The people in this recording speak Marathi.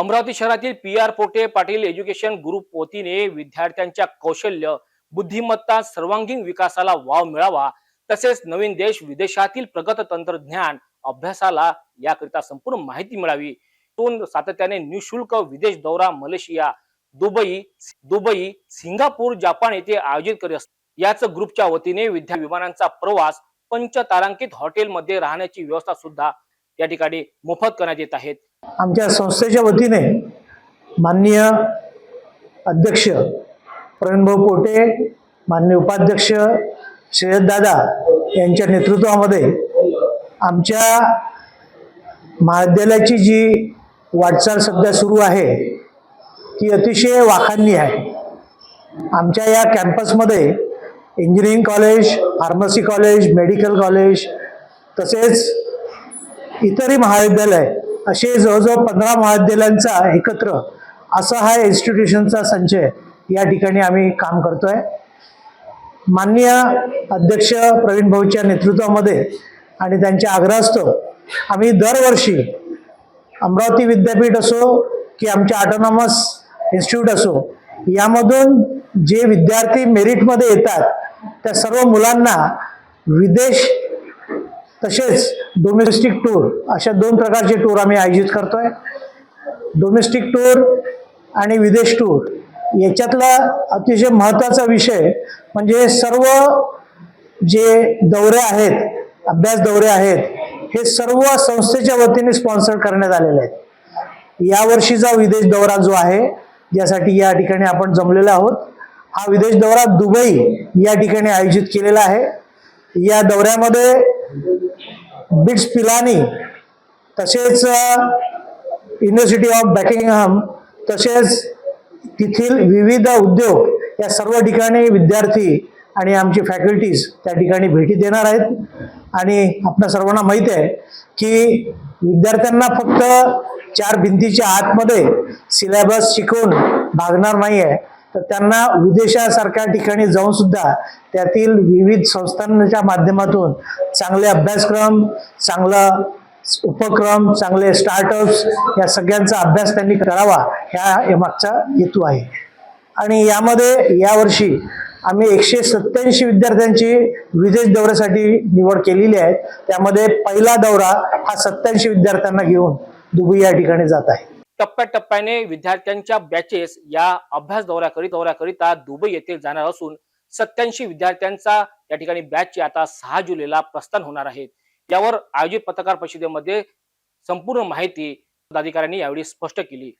अमरावती शहरातील P R Pote Patil education group वतीने विद्यार्थ्यांच्या कौशल्य बुद्धिमत्ता सर्वांगीण विकासाला वाव मिळावा तसेच नवीन देश विदेशातील प्रगत तंत्रज्ञान अभ्यासाला याकरिता संपूर्ण माहिती मिळावी. दोन सातत्याने निशुल्क विदेश दौरा Malaysia Dubai Dubai Singapore Japan येथे आयोजित करीत असतात. याच ग्रुपच्या वतीने विद्या विमानांचा प्रवास पंचतारांकित हॉटेलमध्ये राहण्याची व्यवस्था सुद्धा या ठिकाणी मोफत करण्यात येत आहेत. आमच्या संस्थेच्या वतीने माननीय अध्यक्ष प्रवीणभाऊ पोटे माननीय उपाध्यक्ष दादा यांच्या नेतृत्वामध्ये आमच्या महाविद्यालयाची जी वाटचाल सध्या सुरू आहे ती अतिशय वाखाणणी आहे. आमच्या या कॅम्पसमध्ये engineering college pharmacy college medical college तसेच इतरही महाविद्यालय असे जवळजवळ पंधरा महाविद्यालयांचा एकत्र असा हा इन्स्टिट्यूशनचा संचय या ठिकाणी आम्ही काम करतोय. माननीय अध्यक्ष प्रवीण भाऊच्या नेतृत्वामध्ये आणि त्यांच्या आग्रहास्तव आम्ही दरवर्षी अमरावती विद्यापीठ असो की आमच्या ऑटोनॉमस इन्स्टिट्यूट असो यामधून जे विद्यार्थी मेरिटमध्ये येतात त्या सर्व मुलांना विदेश तसेच डोमेस्टिक टूर अशा दोन प्रकारचे टूर आम्ही आयोजित करतोय. डोमेस्टिक टूर आणि विदेश टूर याच्यातला अतिशय महत्त्वाचा विषय म्हणजे सर्व जे दौरे आहेत अभ्यास दौरे आहेत हे सर्व संस्थेच्या वतीने स्पॉन्सर करण्यात आलेले आहेत. यावर्षीचा विदेश दौरा जो आहे ज्यासाठी या ठिकाणी आपण जमलेलो आहोत हा विदेश दौरा दुबई या ठिकाणी आयोजित केलेला आहे. या दौऱ्यामध्ये बिट्स पिलानी तसेच युनिव्हर्सिटी ऑफ बॅकिंगहम तसेच तेथील विविध उद्योग या सर्व ठिकाणी विद्यार्थी आणि आमची फॅकल्टीज त्या ठिकाणी भेटी देणार आहेत. आणि आपल्या सर्वांना माहीत आहे की विद्यार्थ्यांना फक्त चार भिंतीच्या आतमध्ये सिलेबस शिकवून भागणार नाही आहे तर त्यांना विदेशासारख्या ठिकाणी जाऊन सुद्धा त्यातील विविध संस्थांच्या माध्यमातून चांगले अभ्यासक्रम चांगला उपक्रम चांगले स्टार्टअप्स या सगळ्यांचा अभ्यास त्यांनी करावा ह्या मागचा हेतू आहे. आणि यामध्ये यावर्षी आम्ही एकशे सत्याऐंशी विद्यार्थ्यांची विदेश दौऱ्यासाठी निवड केलेली आहे. त्यामध्ये पहिला दौरा हा सत्याऐंशी विद्यार्थ्यांना घेऊन दुबई या ठिकाणी जात आहे. टप्प्याटप्प्याने विद्यार्थ्यांच्या बॅचेस या अभ्यास दौऱ्याकरिता दौऱ्याकरिता दुबई येथे जाणार असून सत्याऐंशी विद्यार्थ्यांचा या ठिकाणी बॅचची आता सहा जुलैला प्रस्थान होणार आहे. यावर आयोजित पत्रकार परिषदेमध्ये संपूर्ण माहिती पदाधिकाऱ्यांनी यावेळी स्पष्ट केली.